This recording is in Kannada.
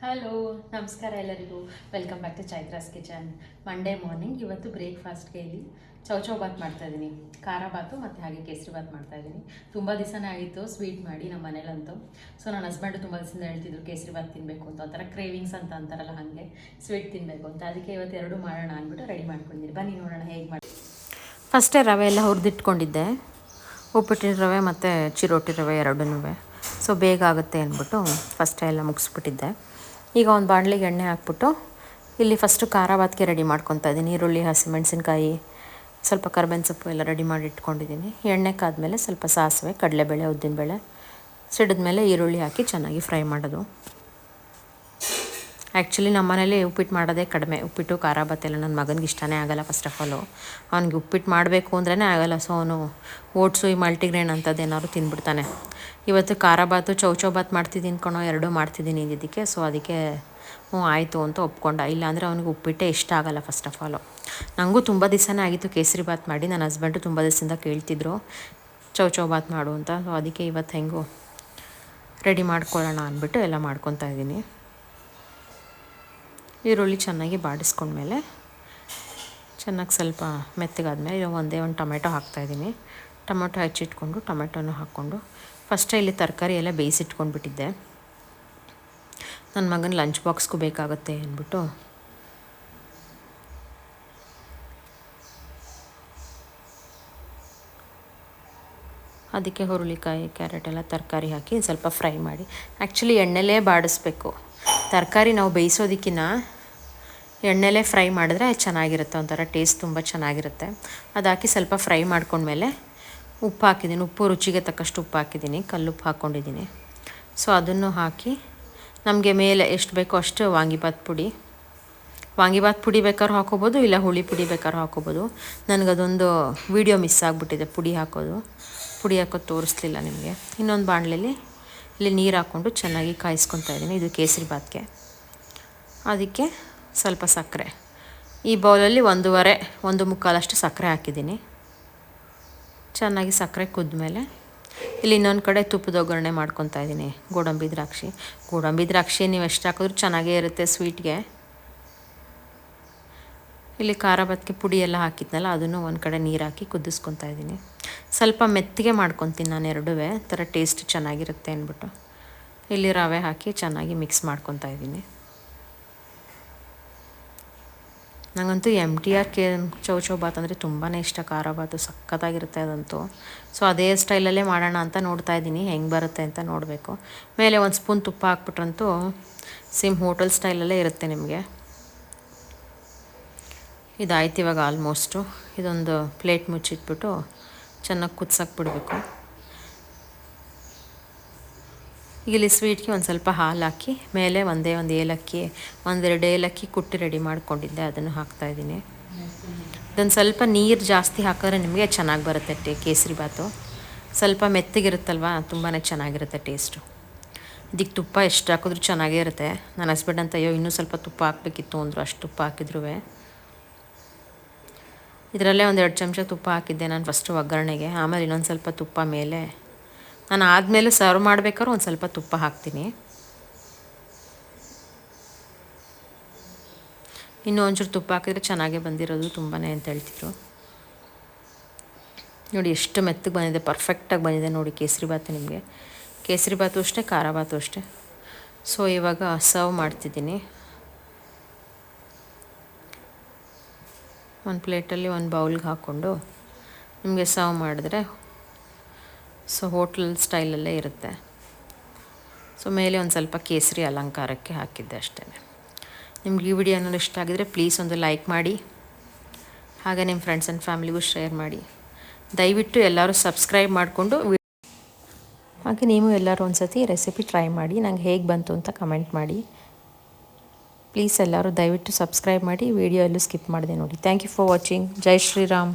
ಹಲೋ ನಮಸ್ಕಾರ ಎಲ್ಲರಿಗೂ. Welcome back to Chaitra's kitchen Monday morning ಇವತ್ತು ಬ್ರೇಕ್ಫಾಸ್ಟ್ಗೆ ಇಲ್ಲಿ ಚೌಚೌ ಬಾತ್ ಮಾಡ್ತಾ ಇದ್ದೀನಿ. ಖಾರ ಬಾತು ಮತ್ತು ಹಾಗೆ ಕೇಸರಿ ಬಾತ್ ಮಾಡ್ತಾ ಇದ್ದೀನಿ. ತುಂಬ ದಿವಸನೇ ಆಗಿತ್ತು ಸ್ವೀಟ್ ಮಾಡಿ ನಮ್ಮ ಮನೇಲಂತೂ. ಸೊ ನನ್ನ ಹಸ್ಬೆಂಡು ತುಂಬ ದಿವಸದಿಂದ ಹೇಳ್ತಿದ್ರು, ಕೇಸರಿ ಬಾತ್ ತಿನ್ನಬೇಕು ಅಂತ. ಒಂಥರ ಕ್ರೇವಿಂಗ್ಸ್ ಅಂತ ಅಂತಾರಲ್ಲ ಹಾಗೆ. ಸ್ವೀಟ್ ತಿನ್ನಬೇಕು ಅಂತ. ಅದಕ್ಕೆ ಇವತ್ತು ಎರಡು ಮಾಡೋಣ ಅಂದ್ಬಿಟ್ಟು ರೆಡಿ ಮಾಡ್ಕೊಂಡಿದ್ದೀನಿ. ಬನ್ನಿ ನೋಡೋಣ ಹೇಗೆ ಮಾಡಿ ಫಸ್ಟೇ ರವೆ ಎಲ್ಲ ಹುರಿದಿಟ್ಕೊಂಡಿದ್ದೆ. ಉಪ್ಪಿಟ್ಟಿನ ರವೆ ಮತ್ತು ಚಿರೋಟಿ ರವೆ ಎರಡೂ ಸೊ ಬೇಗ ಆಗುತ್ತೆ ಅಂದ್ಬಿಟ್ಟು ಫಸ್ಟೇ ಎಲ್ಲ ಮುಗಿಸ್ಬಿಟ್ಟಿದ್ದೆ. ಈಗ ಒಂದು ಬಾಣಲಿಗೆ ಎಣ್ಣೆ ಹಾಕ್ಬಿಟ್ಟು ಇಲ್ಲಿ ಫಸ್ಟು ಖಾರ ಬಾತ್ಗೆ ರೆಡಿ ಮಾಡ್ಕೊತಾ ಇದ್ದೀನಿ. ಈರುಳ್ಳಿ ಹಸಿಮೆಣಸಿನ್ಕಾಯಿ ಸ್ವಲ್ಪ ಕರ್ಬೇವಿನ ಸೊಪ್ಪು ಎಲ್ಲ ರೆಡಿ ಮಾಡಿ ಇಟ್ಕೊಂಡಿದ್ದೀನಿ. ಎಣ್ಣೆ ಕಾದ್ಮೇಲೆ ಸ್ವಲ್ಪ ಸಾಸಿವೆ, ಕಡಲೆಬೇಳೆ, ಉದ್ದಿನಬೇಳೆ, ಸಿಡಿದ್ಮೇಲೆ ಈರುಳ್ಳಿ ಹಾಕಿ ಚೆನ್ನಾಗಿ ಫ್ರೈ ಮಾಡೋದು. ಆ್ಯಕ್ಚುಲಿ ನಮ್ಮ ಮನೇಲಿ ಉಪ್ಪಿಟ್ಟು ಮಾಡೋದೇ ಕಡಿಮೆ. ಉಪ್ಪಿಟ್ಟು, ಖಾರ, ಬತ್ತೆಲ್ಲ ನನ್ನ ಮಗನಿಗೆ ಇಷ್ಟನೇ ಆಗಲ್ಲ ಫಸ್ಟ್ ಆಫ್ ಆಲು ಅವ್ನಿಗೆ ಉಪ್ಪಿಟ್ಟು ಮಾಡಬೇಕು ಅಂದ್ರೇ ಆಗಲ್ಲ. ಸೊ ಅವನು ಓಟ್ಸು, ಈ ಮಲ್ಟಿಗ್ರೇನ್ ಅಂಥದ್ದು ಏನಾದ್ರು ತಿಂದ್ಬಿಡ್ತಾನೆ ಇವತ್ತು ಖಾರ ಬಾತು ಚೌಚೌ ಬಾತ್ ಮಾಡ್ತಿದ್ದೀನಿ ಕಣೋ, ಎರಡೂ ಮಾಡ್ತಿದ್ದೀನಿ ಇದಕ್ಕೆ ಸೊ ಅದಕ್ಕೆ ಹ್ಞೂ, ಆಯಿತು ಅಂತ ಒಪ್ಕೊಂಡ. ಇಲ್ಲಾಂದರೆ ಅವನಿಗೆ ಉಪ್ಪಿಟ್ಟೇ ಇಷ್ಟ ಆಗಲ್ಲ ಫಸ್ಟ್ ಆಫ್ ಆಲು ನನಗೂ ತುಂಬ ದಿವಸನೇ ಆಗಿತ್ತು ಕೇಸರಿ ಬಾತ್ ಮಾಡಿ. ನನ್ನ ಹಸ್ಬೆಂಡು ತುಂಬ ದಿವಸದಿಂದ ಕೇಳ್ತಿದ್ರು ಚೌಚೌ ಬಾತ್ ಮಾಡು ಅಂತ. ಸೊ ಅದಕ್ಕೆ ಇವತ್ತು ಹೆಂಗು ರೆಡಿ ಮಾಡ್ಕೊಳ್ಳೋಣ ಅಂದ್ಬಿಟ್ಟು ಎಲ್ಲ ಮಾಡ್ಕೊತಾ ಇದ್ದೀನಿ. ಈರುಳ್ಳಿ ಚೆನ್ನಾಗಿ ಬಾಡಿಸ್ಕೊಂಡ್ಮೇಲೆ ಚೆನ್ನಾಗಿ ಸ್ವಲ್ಪ ಮೆತ್ತಗಾದ್ಮೇಲೆ ಇವಾಗ ಒಂದೇ ಒಂದು ಟೊಮೆಟೊ ಹಾಕ್ತಾಯಿದ್ದೀನಿ ಟೊಮೆಟೊ ಹೆಚ್ಚಿಟ್ಕೊಂಡು ಟೊಮೆಟೊನೂ ಹಾಕ್ಕೊಂಡು. ಫಸ್ಟೇ ಇಲ್ಲಿ ತರಕಾರಿ ಎಲ್ಲ ಬೇಯಿಸಿಟ್ಕೊಂಡ್ಬಿಟ್ಟಿದ್ದೆ. ನನ್ನ ಮಗನ ಲಂಚ್ ಬಾಕ್ಸ್ಗೂ ಬೇಕಾಗುತ್ತೆ ಅಂದ್ಬಿಟ್ಟು. ಅದಕ್ಕೆ ಹುರುಳಿಕಾಯಿ, ಕ್ಯಾರೆಟ್ ಎಲ್ಲ ತರಕಾರಿ ಹಾಕಿ ಸ್ವಲ್ಪ ಫ್ರೈ ಮಾಡಿ. ಆ್ಯಕ್ಚುಲಿ ಎಣ್ಣೆಲೇ ಬಾಡಿಸ್ಬೇಕು. ತರಕಾರಿ ನಾವು ಬೇಯಿಸೋದಕ್ಕಿಂತ ಎಣ್ಣೆಲೇ ಫ್ರೈ ಮಾಡಿದ್ರೆ ಚೆನ್ನಾಗಿರುತ್ತೆ ಒಂಥರ ಟೇಸ್ಟ್ ತುಂಬ ಚೆನ್ನಾಗಿರುತ್ತೆ. ಅದಾಕಿ ಸ್ವಲ್ಪ ಫ್ರೈ ಮಾಡ್ಕೊಂಡ್ಮೇಲೆ ಉಪ್ಪು ಹಾಕಿದ್ದೀನಿ. ಉಪ್ಪು ರುಚಿಗೆ ತಕ್ಕಷ್ಟು ಉಪ್ಪು ಹಾಕಿದ್ದೀನಿ. ಕಲ್ಲುಪ್ಪು ಹಾಕ್ಕೊಂಡಿದ್ದೀನಿ. ಸೊ, ಅದನ್ನು ಹಾಕಿ ನಮಗೆ ಮೇಲೆ ಎಷ್ಟು ಬೇಕೋ ಅಷ್ಟು ವಾಂಗಿಬಾತ್ ಪುಡಿ. ವಾಂಗಿಬಾತ್ ಪುಡಿ ಬೇಕಾದ್ರೂ ಹಾಕೋಬೋದು, ಇಲ್ಲ ಹುಳಿ ಪುಡಿ ಬೇಕಾದ್ರೂ ಹಾಕೋಬೋದು. ನನಗದೊಂದು ವೀಡಿಯೋ ಮಿಸ್ ಆಗಿಬಿಟ್ಟಿದೆ ಪುಡಿ ಹಾಕೋದು. ಪುಡಿ ಹಾಕೋದು ತೋರಿಸ್ಲಿಲ್ಲ ನಿಮಗೆ. ಇನ್ನೊಂದು ಬಾಣಲೆಯಲ್ಲಿ ಇಲ್ಲಿ ನೀರು ಹಾಕ್ಕೊಂಡು ಚೆನ್ನಾಗಿ ಕಾಯಿಸ್ಕೊತಾ ಇದ್ದೀನಿ. ಇದು ಕೇಸರಿ ಬಾತ್ಗೆ ಅದಕ್ಕೆ ಸ್ವಲ್ಪ ಸಕ್ಕರೆ. ಈ ಬೌಲಲ್ಲಿ ಒಂದೂವರೆ, ಒಂದು ಮುಕ್ಕಾಲಷ್ಟು ಸಕ್ಕರೆ ಹಾಕಿದ್ದೀನಿ. ಚೆನ್ನಾಗಿ ಸಕ್ಕರೆ ಕುದ್ಮೇಲೆ ಇಲ್ಲಿ ಇನ್ನೊಂದು ಕಡೆ ತುಪ್ಪದ ಒಗ್ಗರಣೆ ಮಾಡ್ಕೊತಾ ಇದ್ದೀನಿ, ಗೋಡಂಬಿ ದ್ರಾಕ್ಷಿ. ಗೋಡಂಬಿ ದ್ರಾಕ್ಷಿ ನೀವು ಎಷ್ಟು ಹಾಕಿದ್ರೂ ಚೆನ್ನಾಗೇ ಇರುತ್ತೆ ಸ್ವೀಟ್ಗೆ. ಇಲ್ಲಿ ಖಾರ ಬತ್ತಿಗೆ ಪುಡಿ ಎಲ್ಲ ಹಾಕಿದ್ನಲ್ಲ, ಅದನ್ನು ಒಂದು ಕಡೆ ನೀರು ಹಾಕಿ ಕುದಿಸ್ಕೊತಾ ಇದ್ದೀನಿ. ಸ್ವಲ್ಪ ಮೆತ್ತಿಗೆ ಮಾಡ್ಕೊತೀನಿ ನಾನು ಎರಡೂ ಥರ ಟೇಸ್ಟ್ ಚೆನ್ನಾಗಿರುತ್ತೆ ಅಂದ್ಬಿಟ್ಟು. ಇಲ್ಲಿ ರವೆ ಹಾಕಿ ಚೆನ್ನಾಗಿ ಮಿಕ್ಸ್ ಮಾಡ್ಕೊತಾ ಇದ್ದೀನಿ. ನನಗಂತೂ ಎಂ ಟಿ ಆರ್ ಕೆ ಚೌಚೌ ಬಾತ್ ಅಂದರೆ ತುಂಬಾ ಇಷ್ಟ ಖಾರ ಬಾತು ಸಖತ್ತಾಗಿರುತ್ತೆ ಅದಂತೂ. ಸೊ ಅದೇ ಸ್ಟೈಲಲ್ಲೇ ಮಾಡೋಣ ಅಂತ ನೋಡ್ತಾ ಇದ್ದೀನಿ, ಹೆಂಗೆ ಬರುತ್ತೆ ಅಂತ ನೋಡಬೇಕು. ಮೇಲೆ ಒಂದು ಸ್ಪೂನ್ ತುಪ್ಪ ಹಾಕ್ಬಿಟ್ರಂತೂ ಸಿಮ್ ಹೋಟೆಲ್ ಸ್ಟೈಲಲ್ಲೇ ಇರುತ್ತೆ ನಿಮಗೆ. ಇದಾಯ್ತು ಇವಾಗ ಆಲ್ಮೋಸ್ಟು ಇದೊಂದು ಪ್ಲೇಟ್ ಮುಚ್ಚಿಟ್ಬಿಟ್ಟು ಚೆನ್ನಾಗಿ ಕುದ್ಸಕ್ಕೆ ಬಿಡಬೇಕು ಇಲ್ಲಿ ಸ್ವೀಟ್ಗೆ ಒಂದು ಸ್ವಲ್ಪ ಹಾಲು ಹಾಕಿ, ಮೇಲೆ ಒಂದೇ ಒಂದು ಏಲಕ್ಕಿ, ಒಂದೆರಡು ಏಲಕ್ಕಿ ಕುಟ್ಟಿ ರೆಡಿ ಮಾಡ್ಕೊಂಡಿದ್ದೆ, ಅದನ್ನು ಹಾಕ್ತಾಯಿದ್ದೀನಿ ಇದೊಂದು ಸ್ವಲ್ಪ ನೀರು ಜಾಸ್ತಿ ಹಾಕಿದ್ರೆ ನಿಮಗೆ ಚೆನ್ನಾಗಿ ಬರುತ್ತೆ ಟೇ, ಕೇಸರಿ ಬಾತು ಸ್ವಲ್ಪ ಮೆತ್ತಗಿರುತ್ತಲ್ವ ತುಂಬಾ ಚೆನ್ನಾಗಿರುತ್ತೆ ಟೇಸ್ಟು. ಇದಕ್ಕೆ ತುಪ್ಪ ಎಷ್ಟು ಹಾಕಿದ್ರೂ ಚೆನ್ನಾಗೇ ಇರುತ್ತೆ. ನನ್ನ ಹಸ್ಬೆಂಡ್ ಅಂತ, ಅಯ್ಯೋ, ಇನ್ನೂ ಸ್ವಲ್ಪ ತುಪ್ಪ ಹಾಕಬೇಕಿತ್ತು ಅಂದರು, ಅಷ್ಟು ತುಪ್ಪ ಹಾಕಿದ್ರು ಇದರಲ್ಲೇ ಒಂದು ಎರಡು ಚಮಚ ತುಪ್ಪ ಹಾಕಿದ್ದೆ ನಾನು ಫಸ್ಟು ಒಗ್ಗರಣೆಗೆ, ಆಮೇಲೆ ಇನ್ನೊಂದು ಸ್ವಲ್ಪ ತುಪ್ಪ ಮೇಲೆ ನಾನು ಆದಮೇಲೆ ಸರ್ವ್ ಮಾಡ್ಬೇಕಾದ್ರೆ ಒಂದು ಸ್ವಲ್ಪ ತುಪ್ಪ ಹಾಕ್ತೀನಿ. ಇನ್ನೂ ಒಂಚೂರು ತುಪ್ಪ ಹಾಕಿದರೆ ಚೆನ್ನಾಗೇ ಬಂದಿರೋದು ತುಂಬಾ ಅಂತ ಹೇಳ್ತಿದ್ರು. ನೋಡಿ ಎಷ್ಟು ಮೆತ್ತಗೆ ಬಂದಿದೆ ಪರ್ಫೆಕ್ಟಾಗಿ ಬಂದಿದೆ ನೋಡಿ ಕೇಸರಿ ಬಾತು ನಿಮಗೆ. ಕೇಸರಿ ಬಾತು ಅಷ್ಟೇ, ಖಾರ ಬಾತು ಅಷ್ಟೇ. ಸೊ ಇವಾಗ ಸರ್ವ್ ಮಾಡ್ತಿದ್ದೀನಿ. ಒಂದು ಪ್ಲೇಟಲ್ಲಿ ಒಂದು ಬೌಲ್ಗೆ ಹಾಕ್ಕೊಂಡು ನಿಮಗೆ ಸರ್ವ್ ಮಾಡಿದ್ರೆ ಸೊ ಹೋಟ್ಲ್ ಸ್ಟೈಲಲ್ಲೇ ಇರುತ್ತೆ. ಸೊ ಮೇಲೆ ಒಂದು ಸ್ವಲ್ಪ ಕೇಸರಿ ಅಲಂಕಾರಕ್ಕೆ ಹಾಕಿದ್ದೆ ಅಷ್ಟೇ ನಿಮ್ಗೆ ಈ ವಿಡಿಯೋ ಅನ್ನೋದು ಇಷ್ಟ ಆಗಿದರೆ ಪ್ಲೀಸ್ ಒಂದು ಲೈಕ್ ಮಾಡಿ. ಹಾಗೆ ನಿಮ್ಮ ಫ್ರೆಂಡ್ಸ್ ಆ್ಯಂಡ್ ಫ್ಯಾಮಿಲಿಗೂ ಶೇರ್ ಮಾಡಿ. ದಯವಿಟ್ಟು ಎಲ್ಲರೂ ಸಬ್ಸ್ಕ್ರೈಬ್ ಮಾಡಿಕೊಂಡು ಹಾಗೆ ನೀವು ಎಲ್ಲರೂ ಒಂದು ಸತಿ ರೆಸಿಪಿ ಟ್ರೈ ಮಾಡಿ. ನಂಗೆ ಹೇಗೆ ಬಂತು ಅಂತ ಕಮೆಂಟ್ ಮಾಡಿ. ಪ್ಲೀಸ್ ಎಲ್ಲರೂ ದಯವಿಟ್ಟು ಸಬ್ಸ್ಕ್ರೈಬ್ ಮಾಡಿ. ವಿಡಿಯೋ ಎಲ್ಲೂ ಸ್ಕಿಪ್ ಮಾಡಿದೆ ನೋಡಿ. ಥ್ಯಾಂಕ್ ಯು ಫಾರ್ ವಾಚಿಂಗ್ ಜೈ ಶ್ರೀರಾಮ್